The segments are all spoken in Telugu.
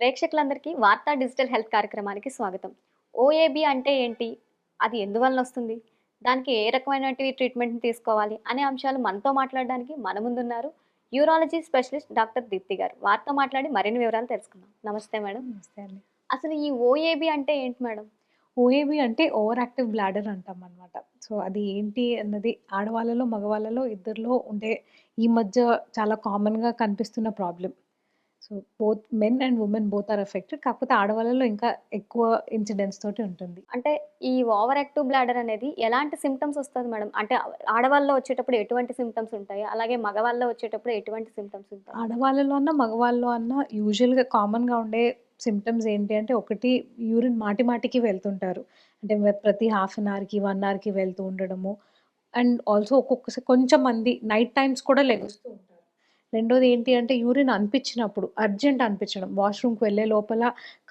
ప్రేక్షకులందరికీ వార్తా డిజిటల్ హెల్త్ కార్యక్రమానికి స్వాగతం. ఓఏబి అంటే ఏంటి? అది ఎందువలన వస్తుంది? దానికి ఏ రకమైనటువంటి ట్రీట్మెంట్ని తీసుకోవాలి? అనే అంశాలు మనతో మాట్లాడడానికి మన ముందున్నారు యూరాలజీ స్పెషలిస్ట్ డాక్టర్ దీప్తి గారు. వారితో మాట్లాడి మరిన్ని వివరాలు తెలుసుకుందాం. నమస్తే మేడం. నమస్తే అండి. అసలు ఈ ఓఏబి అంటే ఏంటి మేడం? ఓఏబి అంటే ఓవర్ యాక్టివ్ బ్లాడర్ అంటాం అనమాట సో అది ఏంటి అన్నది ఆడవాళ్ళలో మగవాళ్ళలో ఇద్దరిలో ఉండే ఈ మధ్య చాలా కామన్గా కనిపిస్తున్న problem so both men and women both are affected. కాకపోతే ఆడవాళ్ళలో ఇంకా ఎక్కువ ఇన్సిడెంట్స్ తోటి ఉంటుంది. అంటే ఈ ఓవర్ యాక్టివ్ బ్లాడర్ అనేది ఎలాంటి సిమ్టమ్స్ వస్తుంది మేడం? అంటే ఆడవాళ్ళలో వచ్చేటప్పుడు ఎటువంటి సిమ్టమ్స్ ఉంటాయి? అలాగే మగవాళ్ళలో వచ్చేటప్పుడు ఎటువంటి సిమ్టమ్స్ ఉంటాయి? ఆడవాళ్ళలో అన్న మగవాళ్ళలో అన్న యూజువల్గా కామన్గా ఉండే సిమ్టమ్స్ ఏంటి అంటే ఒకటి యూరిన్ మాటి మాటికి వెళ్తుంటారు. అంటే ప్రతి హాఫ్ అన్ అవర్కి వన్ అవర్కి వెళ్తూ ఉండడము. అండ్ ఆల్సో ఒక్కొక్కసారి కొంచెం మంది నైట్ టైమ్స్ కూడా లెగుస్తూ ఉంటారు. రెండోది ఏంటి అంటే యూరిన్ అనిపించినప్పుడు అర్జెంట్ అనిపించడం. వాష్రూమ్కి వెళ్ళే లోపల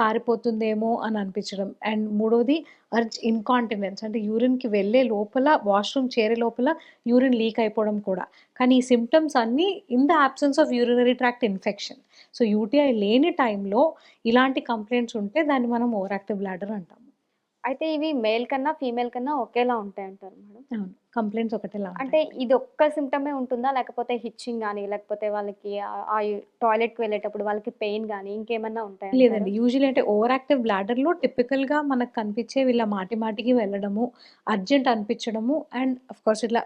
కారిపోతుందేమో అని అనిపించడం. అండ్ మూడోది అర్జ్ ఇన్కాంటినెన్స్ అంటే యూరిన్కి వెళ్ళే లోపల వాష్రూమ్ చేరే లోపల యూరిన్ లీక్ అయిపోవడం కూడా. కానీ ఈ సిమ్టమ్స్ అన్నీ in the absence of urinary tract infection so UTI లేని టైంలో ఇలాంటి కంప్లైంట్స్ ఉంటే దాన్ని మనం ఓవర్ యాక్టివ్ బ్లాడర్ అంటాం. అయితే ఇవి మేల్ కన్నా ఫీమేల్ కన్నా ఒకేలా ఉంటాయి అంటారు మేడం కంప్లైంట్స్ ఒకటేలా అంటే. ఇది ఒక్క సిమ్టమే ఉంటుందా? లేకపోతే హిచ్చింగ్ కానీ లేకపోతే వాళ్ళకి ఆ- ఆ టాయిలెట్కి వెళ్ళేటప్పుడు వాళ్ళకి పెయిన్ కానీ ఇంకేమన్నా ఉంటాయి లేదండి. యూజువల్లీ అంటే ఓవర్ యాక్టివ్ బ్లాడర్లో టిపికల్గా మనకు కనిపించే వీళ్ళ మాటి మాటికి వెళ్ళడము అర్జెంట్ అనిపించడము అండ్ అఫ్ కోర్స్ ఇట్లా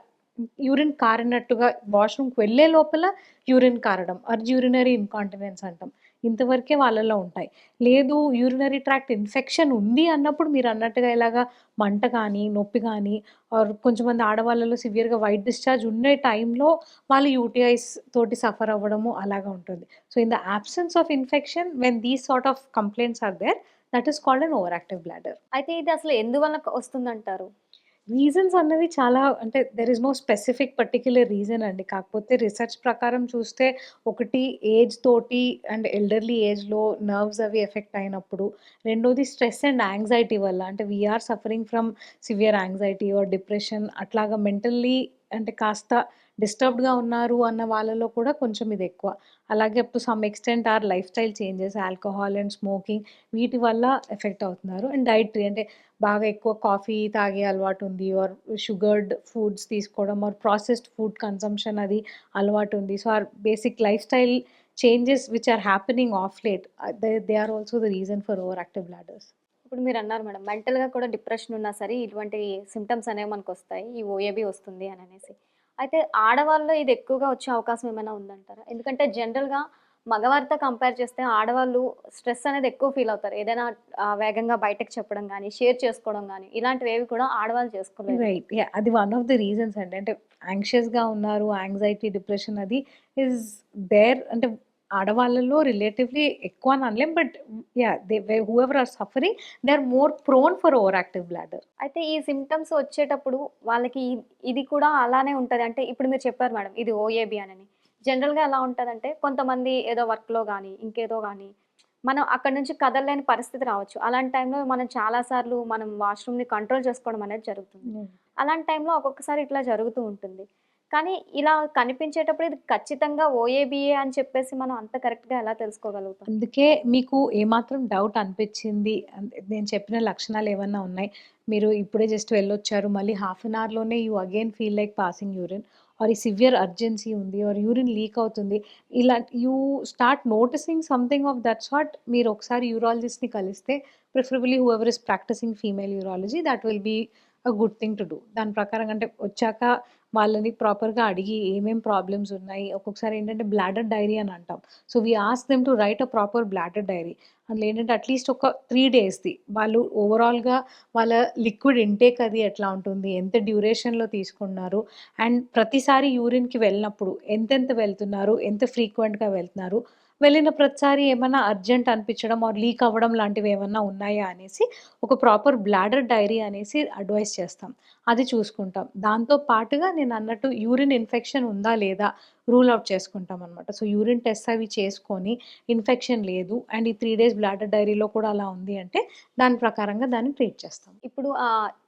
యూరిన్ కారినట్టుగా వాష్రూమ్కి వెళ్ళే లోపల యూరిన్ కారడం అర్జ్ యూరినరీ ఇన్కాంటినెన్స్ అంటాం. ఇంతవరకే వాళ్ళలో ఉంటాయి. లేదు యూరినరీ ట్రాక్ట్ ఇన్ఫెక్షన్ ఉంది అన్నప్పుడు మీరు అన్నట్టుగా ఇలాగా మంట కానీ నొప్పి కానీ ఆర్ కొంచెం మంది ఆడవాళ్ళలో సివియర్గా వైట్ డిశ్చార్జ్ ఉండే టైంలో వాళ్ళు యూటీఐస్ తోటి సఫర్ అవ్వడము అలాగా ఉంటుంది. So in the absence of infection when these sort of complaints are there that is called an overactive bladder అయితే ఇది అసలు ఎందువల్ల వస్తుందంటారు? రీజన్స్ అన్నవి చాలా అంటే there is no specific particular reason అండి. కాకపోతే రీసెర్చ్ ప్రకారం చూస్తే ఒకటి ఏజ్ తోటి అండ్ ఎల్డర్లీ ఏజ్లో నర్వ్స్ అవి ఎఫెక్ట్ అయినప్పుడు రెండోది స్ట్రెస్ అండ్ యాంగ్జైటీ వల్ల అంటే we are suffering from severe anxiety or depression అట్లాగా మెంటల్లీ అంటే కాస్త డిస్టర్బ్డ్గా ఉన్నారు అన్న వాళ్ళలో కూడా కొంచెం ఇది ఎక్కువ. అలాగే to some extent or lifestyle changes alcohol and smoking వీటి వల్ల ఎఫెక్ట్ అవుతున్నారు. అండ్ డైటరీ అంటే బాగా ఎక్కువ కాఫీ తాగే అలవాటు ఉంది ఆర్ షుగర్డ్ ఫుడ్స్ తీసుకోవడం ఆర్ ప్రాసెస్డ్ ఫుడ్ కన్సంప్షన్ అది అలవాటు ఉంది. So our basic lifestyle changes which are happening of late they are also the reason for overactive bladders. ఇప్పుడు మీరు అన్నారు మేడం మెంటల్గా కూడా డిప్రెషన్ ఉన్నా సరే ఇటువంటి సిమ్టమ్స్ అనేవి మనకు వస్తాయి ఈ ఓఏబి వస్తుంది అని అనేసి. అయితే ఆడవాళ్ళు ఇది ఎక్కువగా వచ్చే అవకాశం ఏమైనా ఉందంటారా? ఎందుకంటే జనరల్గా మగవారితో కంపేర్ చేస్తే ఆడవాళ్ళు స్ట్రెస్ అనేది ఎక్కువ ఫీల్ అవుతారు. ఏదైనా వేగంగా బయటకు చెప్పడం కానీ షేర్ చేసుకోవడం కానీ ఇలాంటివి ఏవి కూడా ఆడవాళ్ళు చేసుకోలేదు రైట్ అది వన్ ఆఫ్ ది రీజన్స్ అండి. అంటే యాంగ్షియస్గా ఉన్నారు యాంగ్జైటీ డిప్రెషన్ అది ఇస్ దేర్ అంటే ఆడవాళ్ళలో రిలేటివ్లీ ఎక్కువ అని అనలేం but ya they whoever are suffering they are more prone for overactive bladder అయితే ఈ సిమ్టమ్స్ వచ్చేటప్పుడు వాళ్ళకి ఇది కూడా అలానే ఉంటుంది. అంటే ఇప్పుడు మీరు చెప్పారు మేడం ఇది ఓఏబి అని. జనరల్గా ఎలా ఉంటుందంటే కొంతమంది ఏదో వర్క్లో కానీ ఇంకేదో కానీ మనం అక్కడ నుంచి కదలలేని పరిస్థితి రావచ్చు. అలాంటి టైంలో మనం చాలాసార్లు మనం వాష్రూమ్ని కంట్రోల్ చేసుకోవడం అనేది జరుగుతుంది. అలాంటి టైంలో ఒక్కొక్కసారి ఇట్లా జరుగుతూ ఉంటుంది. కానీ ఇలా కనిపించేటప్పుడు ఇది ఖచ్చితంగా ఓఏబిఏ అని చెప్పేసి మనం అంత కరెక్ట్గా ఎలా తెలుసుకోగలుగుతాం? అందుకే మీకు ఏమాత్రం డౌట్ అనిపించింది? నేను చెప్పిన లక్షణాలు ఏమన్నా ఉన్నాయి? మీరు ఇప్పుడే జస్ట్ వెళ్ళొచ్చారు మళ్ళీ half an అవర్లోనే you again feel like passing urine or ఈ సివియర్ అర్జెన్సీ ఉంది ఆర్ యూరిన్ లీక్ అవుతుంది. ఇలా you start noticing something of that sort మీరు ఒకసారి యూరాలజిస్ట్ని కలిస్తే preferably whoever is practising female urology that will be good thing to do దాని ప్రకారం అంటే వచ్చాక వాళ్ళని ప్రాపర్గా అడిగి ఏమేం ప్రాబ్లమ్స్ ఉన్నాయి ఒక్కొక్కసారి ఏంటంటే బ్లాడర్ డైరీ అని అంటాం. So we ask them to write a proper bladder diary అందులో ఏంటంటే అట్లీస్ట్ ఒక త్రీ డేస్ది వాళ్ళు ఓవరాల్గా వాళ్ళ లిక్విడ్ ఇంటేక్ అది ఎట్లా ఉంటుంది ఎంత డ్యూరేషన్లో తీసుకున్నారు అండ్ ప్రతిసారి యూరిన్కి వెళ్ళినప్పుడు ఎంతెంత వెళ్తున్నారు ఎంత ఫ్రీక్వెంట్గా వెళ్తున్నారు వెళ్ళిన ప్రతిసారి ఏమైనా అర్జెంట్ అనిపించడం ఆర్ లీక్ అవ్వడం లాంటివి ఏమన్నా ఉన్నాయా అనేసి ఒక ప్రాపర్ బ్లాడర్ డైరీ అనేసి అడ్వైస్ చేస్తాం. అది చూసుకుంటాం. దాంతో పాటుగా నేను అన్నట్టు యూరిన్ ఇన్ఫెక్షన్ ఉందా లేదా రూల్ అవుట్ చేసుకుంటాం అనమాట సో యూరిన్ టెస్ట్ అవి చేసుకొని ఇన్ఫెక్షన్ లేదు అండ్ ఈ త్రీ డేస్ బ్లాడర్ డైరీలో కూడా అలా ఉంది అంటే దాని ప్రకారంగా దాన్ని ట్రీట్ చేస్తాం. ఇప్పుడు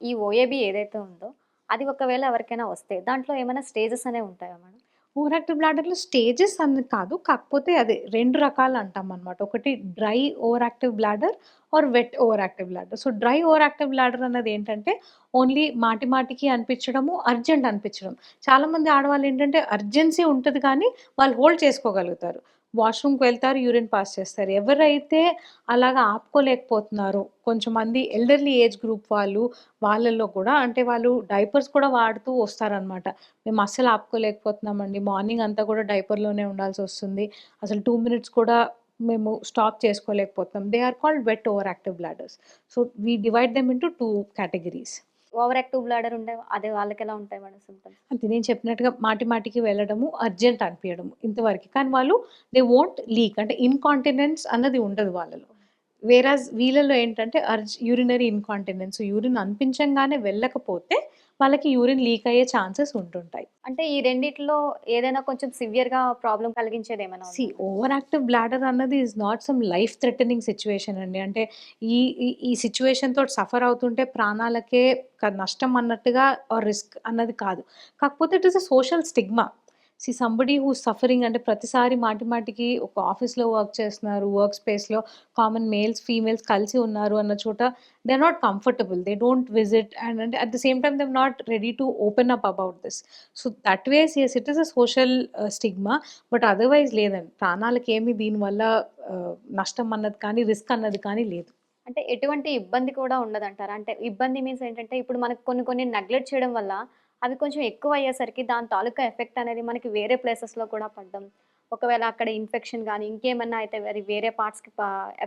ఈ ఓఏబి ఏదైతే ఉందో అది ఒకవేళ ఎవరికైనా వస్తే దాంట్లో ఏమైనా స్టేజెస్ అనేవి ఉంటాయా మేడం? ఓవర్ యాక్టివ్ బ్లాడర్‌లో స్టేజెస్ అని కాదు. కాకపోతే అది రెండు రకాలు అంటాం అనమాట ఒకటి dry overactive bladder or wet overactive bladder. So, dry overactive bladder అన్నది ఏంటంటే ఓన్లీ మాటి మాటికి అనిపించడము, అర్జెంట్ అనిపించడం. చాలామంది ఆడవాళ్ళు ఏంటంటే అర్జెన్సీ ఉంటుంది కానీ వాళ్ళు హోల్డ్ చేసుకోగలుగుతారు. వాష్‌రూమ్‌కి వెళ్తారు, యూరిన్ పాస్ చేస్తారు. ఎవరైతే అలాగా ఆపుకోలేకపోతున్నారో కొంచెంమంది ఎల్డర్లీ ఏజ్ గ్రూప్ వాళ్ళు వాళ్ళల్లో కూడా అంటే వాళ్ళు డైపర్స్ కూడా వాడుతూ వస్తారనమాట. మేము అస్సలు ఆపుకోలేకపోతున్నామండి. మార్నింగ్ అంతా కూడా డైపర్‌లోనే ఉండాల్సి వస్తుంది అసలు టూ మినిట్స్ కూడా మేము stop చేసుకోలేకపోతున్నాం. They are called wet overactive bladders. So, we divide them into two categories overactive bladder ఉండే అదే వాళ్ళకెలా ఉంటాయి మేడం సింప్టమ్స్? అంటే నేను చెప్పినట్టుగా మాటి మాటికి వెళ్ళడము, అర్జెంట్ అనిపించడము ఇంతవరకు కానీ వాళ్ళు దే వోంట్ లీక్ అంటే ఇన్‌కాంటినెన్స్ అన్నది ఉండదు వాళ్ళలో. వేరాజ్ వీళ్ళలో ఏంటంటే అర్జ్ యూరినరీ ఇన్‌కాంటినెన్స్ యూరిన్ అనిపించంగానే వెళ్ళకపోతే వాళ్ళకి యూరిన్ లీక్ అయ్యే ఛాన్సెస్ ఉంటుంటాయి. అంటే ఈ రెండిట్లో ఏదైనా కొంచెం సివియర్‌గా ప్రాబ్లమ్ కలిగించేదేమైనా సీ ఉందా? ఓవర్ యాక్టివ్ బ్లాడర్ అన్నది is not some life threatening situation అండి. అంటే ఈ ఈ సిట్యుయేషన్ తోటి సఫర్ అవుతుంటే ప్రాణాలకే నష్టం అన్నట్టుగా రిస్క్ అన్నది కాదు. కాకపోతే it is a social stigma. See somebody who suffering అంటే ప్రతిసారి మాటి మాటికి ఒక ఆఫీస్‌లో వర్క్ చేస్తున్నారు. వర్క్ స్పేస్‌లో కామన్ మేల్స్, ఫీమేల్స్ కలిసి ఉన్నారు అన్న చోట they are not comfortable. They don't visit and అంటే at the same time they not ready to open up about this. So, that ways as it is a social stigma. But otherwise లేదండి. ప్రాణాలకేమి దీనివల్ల uh, నష్టం అన్నది కానీ, రిస్క్ అన్నది కానీ లేదు. అంటే ఎటువంటి ఇబ్బంది కూడా ఉండదంటారా? అంటే ఇబ్బంది మీన్స్ ఏంటంటే ఇప్పుడు మనకు కొన్ని కొన్ని నెగ్లెక్ట్ చేయడం వల్ల అవి కొంచెం ఎక్కువ అయ్యేసరికి దాని తాలూకా ఎఫెక్ట్ అనేది మనకి వేరే ప్లేసెస్‌లో కూడా పడడం. ఒకవేళ అక్కడ ఇన్ఫెక్షన్ గాని ఇంకేమన్నా అయితే వేరే పార్ట్స్‌కి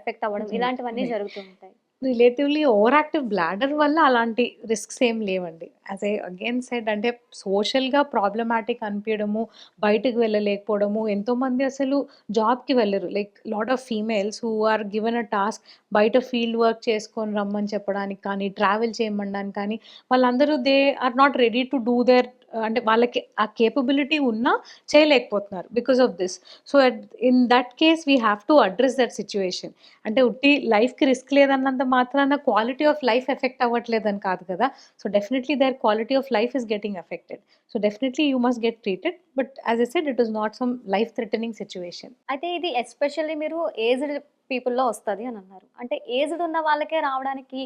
ఎఫెక్ట్ అవ్వడం. ఇలాంటివన్నీ. జరుగుతూ ఉంటాయి. రిలేటివ్‌లీ ఓవర్ యాక్టివ్ బ్లాడర్ వల్ల అలాంటి రిస్క్స్ ఏం లేవండి. యాజ్ ఏ అగైన్ సెడ్ అంటే సోషల్‌గా ప్రాబ్లమాటిక్ అనిపించడము బయటకు వెళ్ళలేకపోవడము, ఎంతోమంది అసలు జాబ్‌కి వెళ్ళరు. Like lot of females who are given a task బయట ఫీల్డ్ వర్క్ చేసుకొని రమ్మని చెప్పడానికి కానీ, ట్రావెల్ చేయమనడానికి కానీ వాళ్ళందరూ they are not ready to do there అంటే వాళ్ళకి ఆ కేపబిలిటీ ఉన్నా చేయలేకపోతున్నారు because of this. So, at in that case we have to address that situation అంటే ఉట్టి లైఫ్‌కి రిస్క్ లేదన్నంత మాత్రాన క్వాలిటీ ఆఫ్ లైఫ్ ఎఫెక్ట్ అవ్వట్లేదని కాదు కదా! So, definitely their quality of life is getting affected. So, definitely you must get treated. But as I said it is not some life threatening situation అయితే ఇది ఎస్పెషల్లీ మీరు ఏజ్డ్ పీపుల్‌లో వస్తుంది అని అన్నారు. అంటే ఏజ్డ్ ఉన్న వాళ్ళకే రావడానికి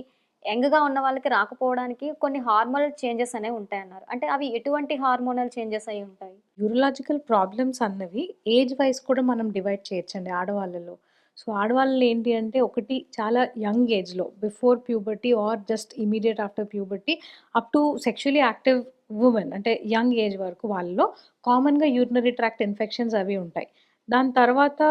యంగ్‌గా ఉన్న వాళ్ళకి రాకపోవడానికి కొన్ని హార్మోనల్ చేంజెస్ అనేవి ఉంటాయన్నారు. అంటే అవి ఎటువంటి హార్మోనల్ చేంజెస్ అయ్యి ఉంటాయి? యూరలాజికల్ ప్రాబ్లమ్స్ అన్నవి ఏజ్ వైస్ కూడా మనం డివైడ్ చేయొచ్చండి ఆడవాళ్ళలో. సో, ఆడవాళ్ళలో ఏంటి అంటే ఒకటి చాలా యంగ్ ఏజ్‌లో before puberty or just immediate after puberty up to sexually active women అంటే యంగ్ ఏజ్ వరకు వాళ్ళలో కామన్‌గా యూరినరీ ట్రాక్ట్ ఇన్ఫెక్షన్స్ అవి ఉంటాయి. దాని తర్వాత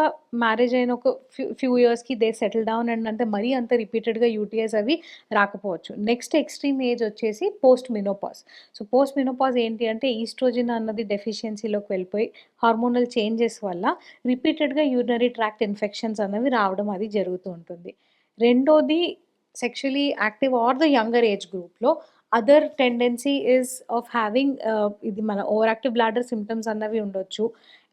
మ్యారేజ్ అయిన ఒక ఫ్యూ ఫ్యూ ఇయర్స్‌కి దే సెటిల్ డౌన్ అండ్ అంటే మరీ అంత రిపీటెడ్‌గా యూటీఐస్ అవి రాకపోవచ్చు. నెక్స్ట్ ఎక్స్‌ట్రీమ్ ఏజ్ వచ్చేసి post menopause so, post menopause ఏంటి అంటే ఈస్ట్రోజిన్ అన్నది డెఫిషియన్సీలోకి వెళ్ళిపోయి హార్మోనల్ చేంజెస్ వల్ల రిపీటెడ్‌గా యూరినరీ ట్రాక్ట్ ఇన్ఫెక్షన్స్ అనేవి రావడం అది జరుగుతూ ఉంటుంది. రెండోది sexually active or the younger age గ్రూప్‌లో other tendency is of having ఇది మన ఓవర్ యాక్టివ్ బ్లాడర్ సిమ్టమ్స్ అన్నవి ఉండొచ్చు.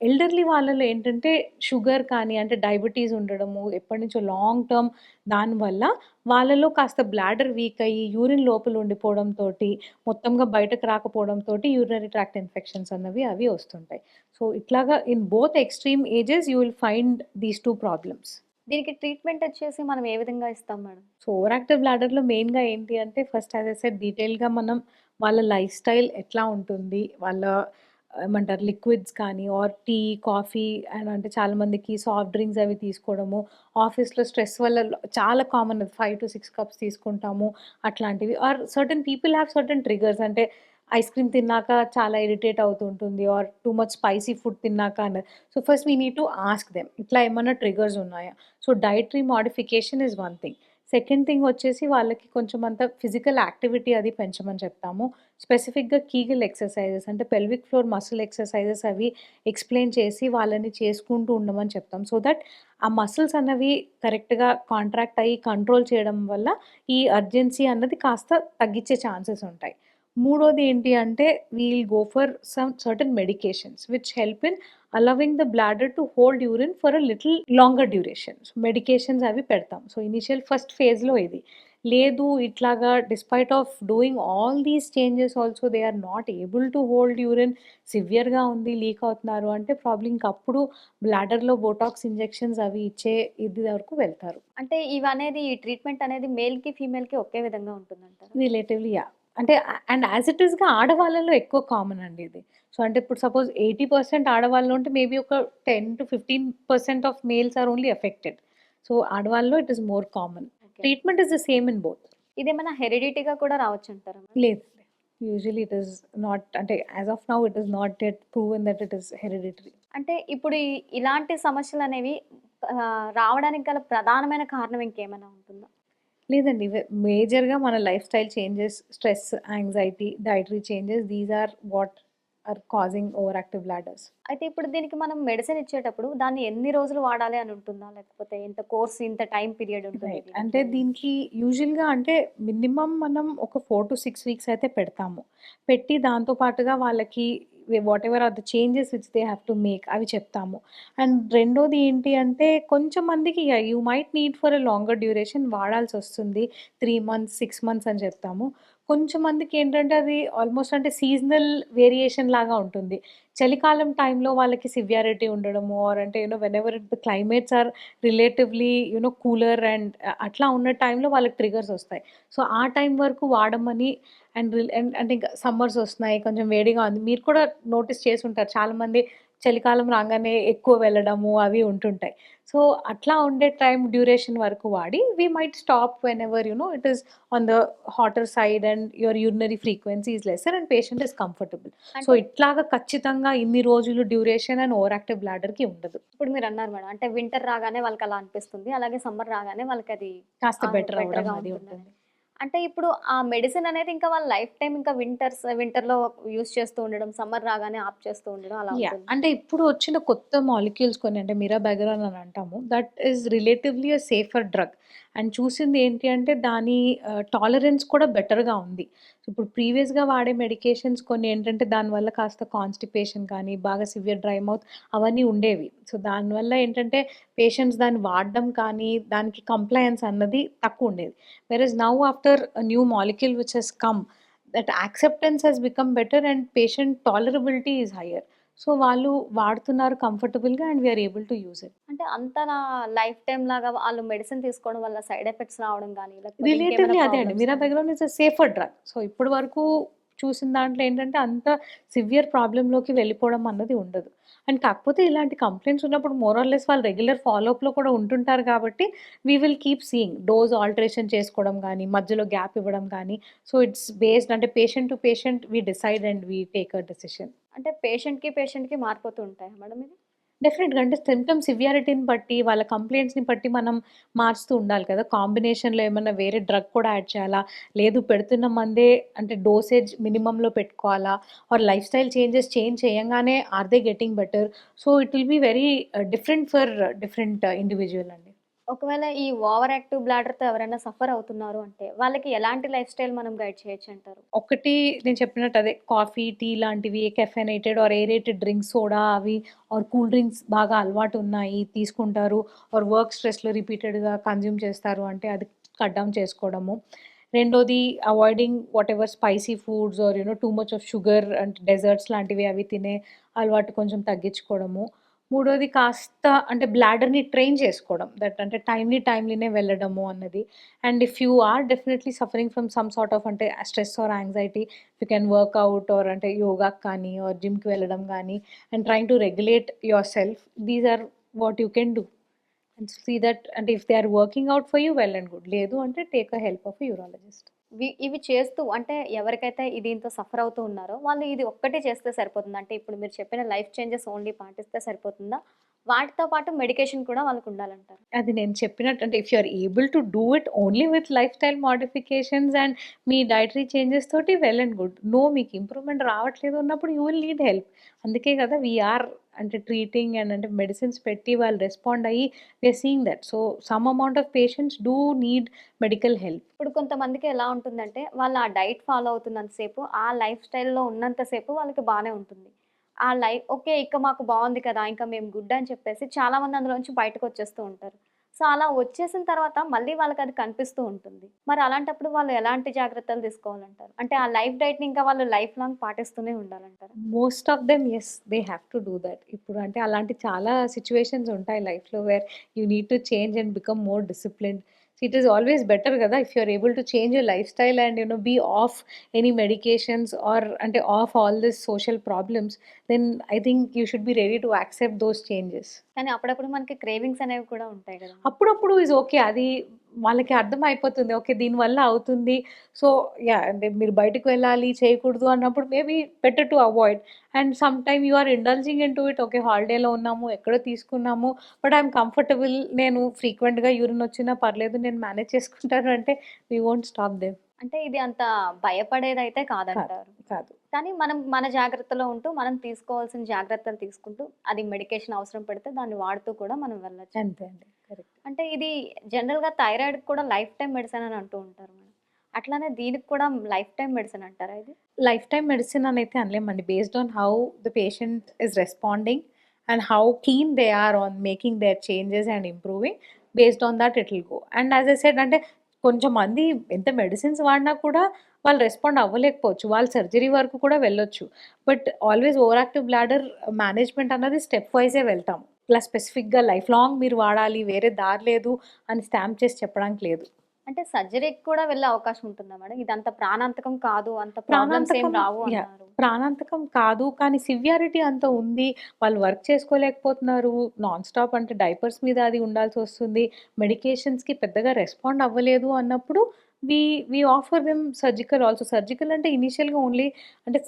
ఎల్డర్లీ వాళ్ళలో ఏంటంటే షుగర్ కానీ అంటే డయాబెటీస్ ఉండడము, ఎప్పటినుంచో లాంగ్ టర్మ్ దానివల్ల వాళ్ళలో కాస్త బ్లాడర్ వీక్ అయ్యి యూరిన్ లోపల ఉండిపోవడంతోటి, మొత్తంగా బయటకు రాకపోవడంతో యూరినరీ ట్రాక్ట్ ఇన్ఫెక్షన్స్ అన్నవి అవి వస్తుంటాయి. సో, ఇట్లాగా in both extreme ages you will find these two problems. దీనికి ట్రీట్మెంట్ వచ్చేసి మనం ఏ విధంగా ఇస్తాం మేడం? సో, ఓవర్ యాక్టివ్ బ్లాడర్‌లో మెయిన్‌గా ఏంటి అంటే ఫస్ట్ యాస్ ఐ సెడ్ డీటెయిల్‌గా మనం వాళ్ళ లైఫ్ స్టైల్ ఎట్లా ఉంటుంది, వాళ్ళ ఏమంటారు లిక్విడ్స్ కానీ ఆర్ టీ, కాఫీ అండ్ అంటే చాలామందికి సాఫ్ట్ డ్రింక్స్ అవి తీసుకోవడము, ఆఫీస్‌లో స్ట్రెస్ వల్ల చాలా కామన్ అది 5-6 కప్స్ తీసుకుంటాము అట్లాంటివి. Or certain people have certain triggers అంటే ఐస్ క్రీమ్ తిన్నాక చాలా ఇరిటేట్ అవుతుంటుంది or too much spicy food తిన్నాక అన్నది. So, first we need to ask them ఇట్లా ఏమైనా ట్రిగర్స్ ఉన్నాయా? So, dietary modification is one thing. Second thing వచ్చేసి వాళ్ళకి కొంచెం అంత ఫిజికల్ యాక్టివిటీ అది పెంచమని చెప్తాము. స్పెసిఫిక్‌గా కీగల్ ఎక్సర్‌సైజెస్ అంటే పెల్విక్ ఫ్లోర్ మసిల్ ఎక్సర్‌సైజెస్ అవి ఎక్స్‌ప్లెయిన్ చేసి వాళ్ళని చేసుకుంటూ ఉండమని చెప్తాం. సో, దట్ ఆ మసిల్స్ అన్నవి కరెక్ట్‌గా కాంట్రాక్ట్ అయ్యి కంట్రోల్ చేయడం వల్ల ఈ అర్జెన్సీ అన్నది కాస్త తగ్గించే ఛాన్సెస్ ఉంటాయి. మూడోది ఏంటి అంటే will go for some certain medications which help in allowing the bladder to hold urine for a little longer duration. Medications అవి పెడతాం. సో, ఇనీషియల్ ఫస్ట్ ఫేజ్‌లో ఇది. లేదు ఇట్లాగా despite of doing all these changes also they are not able to hold urine సివియర్గా ఉంది లీక్ అవుతున్నారు అంటే ప్రాబ్లం ఇంకప్పుడు బ్లాడర్లో బోటాక్స్ ఇంజెక్షన్స్ అవి ఇచ్చే ఇది వరకు వెళ్తారు అంటే ఇవనేది ఈ ట్రీట్మెంట్ అనేది మేల్కి ఫీమేల్కి ఒకే విధంగా ఉంటుందంటారు రిలేటివ్లీ యా అంటే అండ్ యాజ్ ఇట్ ఈస్గా ఆడవాళ్ళలో ఎక్కువ కామన్ అండి ఇది. సో అంటే ఇప్పుడు సపోజ్ ఎయిటీ పర్సెంట్ ఆడవాళ్ళు ఉంటే మేబీ ఒక ten to fifteen percent of males are only affected. So ఆడవాళ్ళలో it is more common. Treatment is the same in both. ఇదేమైనా హెరిడిటీగా కూడా రావచ్చు అంటారా లేదండి యూజువలీ ఇట్ ఈస్ నాట్ అంటే as of now it is not at proven that it is hereditary. అంటే ఇప్పుడు ఇలాంటి సమస్యలు అనేవి రావడానికి గల ప్రధానమైన కారణం ఇంకేమైనా ఉంటుందా? లేదండి మేజర్గా మన lifestyle changes stress anxiety dietary changes these are what are causing overactive bladders అయితే ఇప్పుడు దీనికి మనం మెడిసిన్ ఇచ్చేటప్పుడు దాన్ని ఎన్ని రోజులు వాడాలి అని ఉంటుందా? లేకపోతే ఇంత కోర్స్ ఇంత టైం పీరియడ్ ఉంటుంది అంటే? దీనికి యూజువల్గా అంటే మినిమం మనం ఒక ఫోర్ టు సిక్స్ వీక్స్ అయితే పెడతాము. పెట్టి దాంతో పాటుగా వాళ్ళకి whatever are the changes which they have to make అవి చెప్తాము. అండ్ రెండోది ఏంటి అంటే కొంచెం మందికి you might need for a longer duration వాడాల్సి వస్తుంది. త్రీ మంత్స్ సిక్స్ మంత్స్ అని చెప్తాము. కొంచెం మందికి ఏంటంటే అది ఆల్మోస్ట్ అంటే సీజనల్ వేరియేషన్ లాగా ఉంటుంది. చలికాలం టైంలో వాళ్ళకి సివియారిటీ ఉండడము ఆర్ అంటే you know whenever the climates are relatively you know cooler and అట్లా ఉన్న టైంలో వాళ్ళకి ట్రిగర్స్ వస్తాయి. సో ఆ టైం వరకు వాడమని అండ్ అండ్ అంటే ఇంకా సమ్మర్స్ వస్తున్నాయి కొంచెం వేడిగా ఉంది. మీరు కూడా నోటీస్ చేసి ఉంటారు. చాలామంది చలికాలం రాగానే ఎక్కువ వెళ్ళడము అవి ఉంటుంటాయి. సో అట్లా ఉండే టైం డ్యూరేషన్ వరకు వాడి we might stop whenever you know it is on the hotter side and your urinary frequency is lesser and patient is comfortable so ఇట్లాగా ఖచ్చితంగా ఇన్ని రోజులు డ్యూరేషన్ అండ్ ఓవర్ యాక్టివ్ బ్లాడర్కి ఉండదు. ఇప్పుడు మీరు అన్నారు మేడం అంటే వింటర్ రాగానే వాళ్ళకి అలా అనిపిస్తుంది అలాగే సమ్మర్ రాగానే వాళ్ళకి అది కాస్త బెటర్ అవ్వడం అది. ఉంటుంది. అంటే ఇప్పుడు ఆ మెడిసిన్ అనేది ఇంకా వాళ్ళ లైఫ్ టైం ఇంకా వింటర్స్ వింటర్లో యూస్ చేస్తూ ఉండడం సమ్మర్ రాగానే ఆఫ్ చేస్తూ ఉండడం అలా అంటే ఇప్పుడు వచ్చిన కొత్త మాలిక్యూల్స్ కొన్ని అంటే మీరా బెగరాన్ అని అంటాము that is relatively a safer drug and చూసింది ఏంటి అంటే దాని టాలరెన్స్ కూడా బెటర్గా ఉంది. ఇప్పుడు ప్రీవియస్గా వాడే మెడికేషన్స్ కొన్ని ఏంటంటే దానివల్ల కాస్త కాన్స్టిపేషన్ కానీ బాగా సివియర్ డ్రై మౌత్ అవన్నీ ఉండేవి. సో దానివల్ల ఏంటంటే పేషెంట్స్ దాన్ని వాడడం కానీ దానికి కంప్లయన్స్ అన్నది తక్కువ ఉండేది. Versus now after new molecule which has come that acceptance has become better and patient tolerability is higher so వాళ్ళు వాడుతున్నారు కంఫర్టబుల్గా and we are able to use it. అంటే అంత నా లైఫ్ టైం లాగా వాళ్ళు మెడిసిన్ తీసుకోవడం వల్ల సైడ్ ఎఫెక్ట్స్ రావడం కానీ రిలేటివ్లీ అదే అండి. మీరా కానీ? బెగ్రౌన్ is a safer drug. So ఇప్పటి వరకు చూసిన దాంట్లో ఏంటంటే అంత సివియర్ ప్రాబ్లంలోకి వెళ్ళిపోవడం అన్నది ఉండదు. అండ్ కాకపోతే ఇలాంటి కంప్లైంట్స్ ఉన్నప్పుడు మోరల్లెస్ వాళ్ళు రెగ్యులర్ ఫాలోఅప్లో కూడా ఉంటుంటారు కాబట్టి we will keep seeing. Dose alteration చేసుకోవడం కానీ మధ్యలో గ్యాప్ ఇవ్వడం కానీ. సో ఇట్స్ బేస్డ్ అంటే patient to patient we decide and we take a decision. అంటే పేషెంట్కి పేషెంట్కి మారిపోతూ ఉంటాయా మేడం ఇది? డెఫినెట్గా అంటే సిమ్టమ్ సివియారిటీని బట్టి వాళ్ళ కంప్లైంట్స్ని బట్టి మనం మార్చుతూ ఉండాలి కదా. కాంబినేషన్లో ఏమైనా వేరే డ్రగ్ కూడా యాడ్ చేయాలా? లేదు పెడుతున్న మందే అంటే డోసేజ్ మినిమంలో పెట్టుకోవాలా? Or life style changes change చేయంగానే or they getting better so it will be very different for different individual అండి. ఒకవేళ ఈ ఓవర్ యాక్టివ్ బ్లాడర్తో ఎవరైనా సఫర్ అవుతున్నారు అంటే వాళ్ళకి ఎలాంటి లైఫ్ స్టైల్ మనం గైడ్ చేయొచ్చు అంటారు? ఒకటి నేను చెప్పినట్టు అదే కాఫీ టీ లాంటివి caffeinated or aerated drinks soda అవి ఆర్ కూల్ డ్రింక్స్ బాగా అలవాటు ఉన్నాయి తీసుకుంటారు ఆర్ వర్క్ స్ట్రెస్లో రిపీటెడ్గా కన్జ్యూమ్ చేస్తారు అంటే అది కట్ డౌన్ చేసుకోవడము. రెండోది avoiding whatever spicy foods or you know too much of sugar and desserts లాంటివి అవి తినే అలవాటు కొంచెం తగ్గించుకోవడము. మూడోది కాస్త అంటే బ్లాడర్ని ట్రైన్ చేసుకోవడం. దట్ అంటే టైమ్లీ టైమ్లీనే వెళ్ళడము అన్నది. And if you are definitely suffering from some sort of అంటే stress or anxiety you can workout or అంటే యోగా కానీ ఆర్ జిమ్కి వెళ్ళడం కానీ and trying to regulate yourself these or what you can do and see that అంటే if they are working out for you well and good లేదు అంటే take a help of urologist ఇవి చేస్తూ అంటే ఎవరికైతే దీంతో సఫర్ అవుతూ ఉన్నారో వాళ్ళు ఇది ఒక్కటే చేస్తే సరిపోతుంది? అంటే ఇప్పుడు మీరు చెప్పిన లైఫ్ చేంజెస్ ఓన్లీ పాటిస్తే సరిపోతుందా? వాటితో పాటు మెడికేషన్ కూడా వాళ్ళకు ఉండాలంటారు. అది నేను చెప్పినట్టు అంటే if you're able to do it only with life style modifications and me dietary changes తోటి వెల్ అండ్ గుడ్. నో మీకు ఇంప్రూవ్మెంట్ రావట్లేదు ఉన్నప్పుడు యూ విల్ నీడ్ హెల్ప్. అందుకే కదా వీఆర్ అంటే ట్రీటింగ్ అండ్ అంటే మెడిసిన్స్ పెట్టి వాళ్ళు రెస్పాండ్ అయ్యి we're seeing that so some amount of patients do need medical help ఇప్పుడు కొంతమందికి ఎలా ఉంటుందంటే వాళ్ళు ఆ డైట్ ఫాలో అవుతున్నంతసేపు ఆ లైఫ్ స్టైల్లో ఉన్నంతసేపు వాళ్ళకి బాగానే ఉంటుంది. ఆ లైఫ్ ఓకే ఇక మాకు బాగుంది కదా ఇంకా మేము గుడ్ అని చెప్పేసి చాలామంది అందులోంచి బయటకు వచ్చేస్తూ ఉంటారు. సో అలా వచ్చేసిన తర్వాత మళ్ళీ వాళ్ళకి అది కనిపిస్తూ ఉంటుంది. మరి అలాంటప్పుడు వాళ్ళు ఎలాంటి జాగ్రత్తలు తీసుకోవాలంటారు? అంటే ఆ లైఫ్ డైట్ని ఇంకా వాళ్ళు లైఫ్ లాంగ్ పాటిస్తూనే ఉండాలంటారు? Most of them yes they have to do that. ఇప్పుడు అంటే అలాంటి చాలా సిచ్యువేషన్స్ ఉంటాయి లైఫ్లో where you need to change and become more disciplined. It is always better కదా if you're able to change your life style and you know be off any medications or అంటే off all this social problems then I think you should be ready to accept those changes కానీ అప్పుడప్పుడు మనకి క్రేవింగ్స్ అనేవి కూడా ఉంటాయి కదా. అప్పుడప్పుడు ఇస్ ఓకే అది వాళ్ళకి అర్థం అయిపోతుంది ఓకే దీనివల్ల అవుతుంది. సో యా అంటే మీరు బయటకు వెళ్ళాలి చేయకూడదు అన్నప్పుడు maybe better to avoid. And some time you are indulging into it. Okay హాలిడేలో ఉన్నాము ఎక్కడో తీసుకున్నాము. But I'm comfortable. నేను ఫ్రీక్వెంట్గా యూరిన్ వచ్చినా పర్లేదు నేను మేనేజ్ చేసుకుంటాను అంటే వీ వోంట్ స్టాప్ దెమ్. అంటే ఇది అంత భయపడేది అయితే కాదంటారు కాదు. కానీ మనం మన జాగ్రత్తలో ఉంటూ మనం తీసుకోవాల్సిన జాగ్రత్తలు తీసుకుంటూ అది మెడికేషన్ అవసరం పడితే దాన్ని వాడుతూ కూడా మనం వెళ్ళచ్చు. అంతే అండి. కరెక్ట్. అంటే ఇది జనరల్గా థైరాయిడ్ కూడా లైఫ్ టైం మెడిసిన్ అని అంటూ ఉంటారు మేడం. అట్లానే దీనికి కూడా లైఫ్ టైం మెడిసిన్ అంటారా ఇది? లైఫ్ టైం మెడిసిన్ అని అయితే అనలేమండి. Based on how the patient is responding and how keen they are on making their changes and improving based on that it will go. And as I said అంటే కొంచెం మంది ఎంత మెడిసిన్స్ వాడినా కూడా వాళ్ళు రెస్పాండ్ అవ్వలేకపోవచ్చు. వాళ్ళు సర్జరీ వరకు కూడా వెళ్ళొచ్చు. But always over active bladder management అన్నది స్టెప్ వైజే వెళ్తాము. ఇలా స్పెసిఫిక్గా లైఫ్ లాంగ్ మీరు వాడాలి వేరే దారి లేదు అని స్టాంప్ చేసి చెప్పడానికి లేదు. అంటే సర్జరీకి కూడా వెళ్ళే అవకాశం ఉంటుందా మేడం? ఇది అంత ప్రాణాంతకం కాదు అంత ప్రాణాంతకం, రావు ప్రాణాంతకం కాదు కానీ సివియారిటీ అంత ఉంది. వాళ్ళు వర్క్ చేసుకోలేకపోతున్నారు. నాన్ స్టాప్ అంటే డైపర్స్ మీద అది ఉండాల్సి వస్తుంది. మెడికేషన్స్కి పెద్దగా రెస్పాండ్ అవ్వలేదు అన్నప్పుడు we we offer them surgical also surgical అంటే ఇనీషియల్గా ఓన్లీ అంటే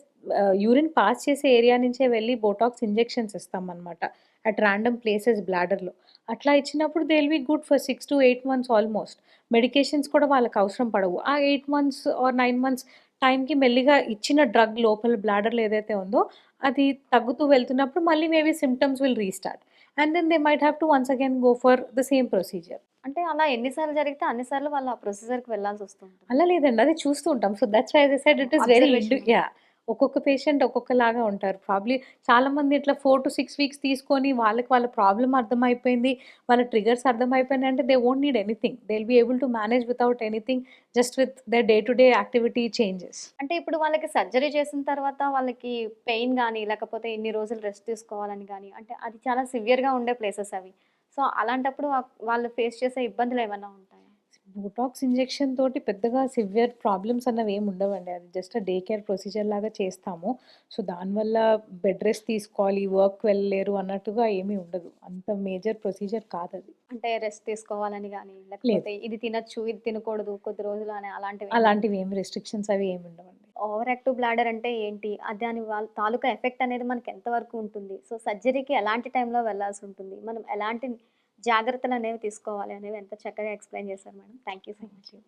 యూరిన్ పాస్ చేసే ఏరియా నుంచే వెళ్ళి బోటాక్స్ ఇంజెక్షన్స్ ఇస్తాం అనమాట అట్ ర్యాండమ్ ప్లేసెస్ బ్లాడర్లో అట్లా ఇచ్చినప్పుడు they will be good for six to eight months almost medications కూడా వాళ్ళకి అవసరం పడవు. ఆ eight months or nine months టైంకి మెల్లిగా ఇచ్చిన డ్రగ్ లోపల బ్లాడర్లో ఏదైతే ఉందో అది తగ్గుతూ వెళ్తున్నప్పుడు మళ్ళీ maybe symptoms will restart and then they might have to once again go for the same procedure అంటే అలా ఎన్నిసార్లు జరిగితే అన్నిసార్లు వాళ్ళు ఆ ప్రొసీజర్కి వెళ్ళాల్సి వస్తుంది అలా లేదండి. అది చూస్తూ ఉంటాం. So that's why said it is very. Yeah ఒక్కొక్క పేషెంట్ ఒక్కొక్కలాగా ఉంటారు. ప్రాబ్లీ చాలా మంది ఇట్లా ఫోర్ టు సిక్స్ వీక్స్ తీసుకొని వాళ్ళకి వాళ్ళ ప్రాబ్లం అర్థమైపోయింది వాళ్ళ ట్రిగర్స్ అర్థమైపోయింది అంటే they won't need anything they will be able to manage without anything just with the day to day activity changes అంటే ఇప్పుడు వాళ్ళకి సర్జరీ చేసిన తర్వాత వాళ్ళకి పెయిన్ కానీ లేకపోతే ఇన్ని రోజులు రెస్ట్ తీసుకోవాలని కానీ అంటే అది చాలా సివియర్గా ఉండే ప్లేసెస్ అవి. సో అలాంటప్పుడు వాళ్ళు ఫేస్ చేసే ఇబ్బందులు ఏమైనా ఉంటాయి? బోటాక్స్ ఇంజెక్షన్ తోటి పెద్దగా సివియర్ ప్రాబ్లమ్స్ అన్నవి ఏమి ఉండవండి. అది జస్ట్ డే కేర్ ప్రొసీజర్ లాగా చేస్తాము. సో దానివల్ల బెడ్ రెస్ట్ తీసుకోవాలి వర్క్ వెళ్ళలేరు అన్నట్టుగా ఏమీ ఉండదు. అంత మేజర్ ప్రొసీజర్ కాదు అది అంటే రెస్ట్ తీసుకోవాలని కానీ లేకపోతే ఇది తినచ్చు ఇది తినకూడదు కొద్ది రోజులు అని అలాంటివి అలాంటివి ఏమి రెస్ట్రిక్షన్స్ అవి ఏమి ఉండవండి. ఓవర్ యాక్టివ్ బ్లాడర్ అంటే ఏంటి? అది దాని వాళ్ళ తాలూకా ఎఫెక్ట్ అనేది మనకి ఎంతవరకు ఉంటుంది? సో సర్జరీకి ఎలాంటి టైంలో వెళ్ళాల్సి ఉంటుంది? మనం ఎలాంటి జాగ్రత్తలు అనేవి తీసుకోవాలి అనేవి ఎంత చక్కగా ఎక్స్ప్లెయిన్ చేశారు madam. Thank you so much.